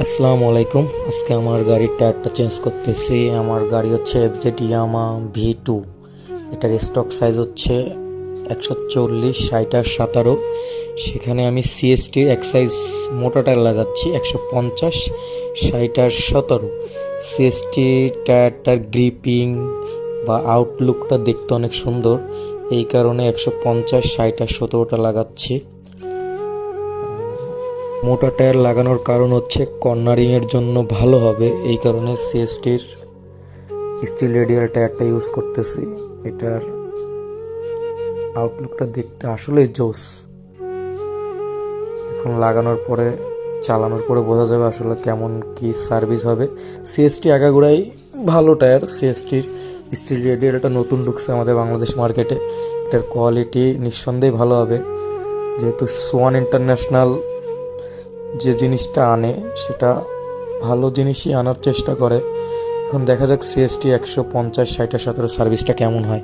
আসসালামু আলাইকুম। আজকে আমার গাড়ির টায়ারটা চেঞ্জ করতেছি। আমার গাড়ি হচ্ছে এফজেড ইয়ামা ভি টু এটার স্টক সাইজ হচ্ছে একশো চল্লিশ, ষাট আর সতেরো। সেখানে আমি সিএসটির এক সাইজ মোটা টায়ার লাগাচ্ছি একশো পঞ্চাশ, ষাট আর সতেরো। সিএসটি টায়ারটার গ্রিপিং বা আউটলুকটা দেখতে অনেক সুন্দর। এই কারণে একশো পঞ্চাশ, ষাট আর সতেরোটা লাগাচ্ছি। মোটা টায়ার লাগানোর কারণ হচ্ছে কর্নারিং এর জন্য ভালো হবে। এই কারণে সিএসটির স্টিল রেডিয়াল টায়ারটা ইউজ করতেছি। এটার আউটলুকটা দেখতে আসলেই জোস। এখন লাগানোর পরে, চালানোর পরে বোঝা যাবে আসলে কেমন কি সার্ভিস হবে। সিএসটি আগাগোড়াই ভালো টায়ার। সিএসটির স্টিল রেডিয়ালটা নতুন ঢুকছে আমাদের বাংলাদেশ মার্কেটে এটার কোয়ালিটি নিঃসন্দেহে ভালো হবে। যেহেতু সোয়ান ইন্টারন্যাশনাল যে জিনিসটা আনে, সেটা ভালো জিনিসই আনার চেষ্টা করে। এখন দেখা যাক সিএসটি একশো পঞ্চাশ ষাটের সতেরো সার্ভিসটা কেমন হয়।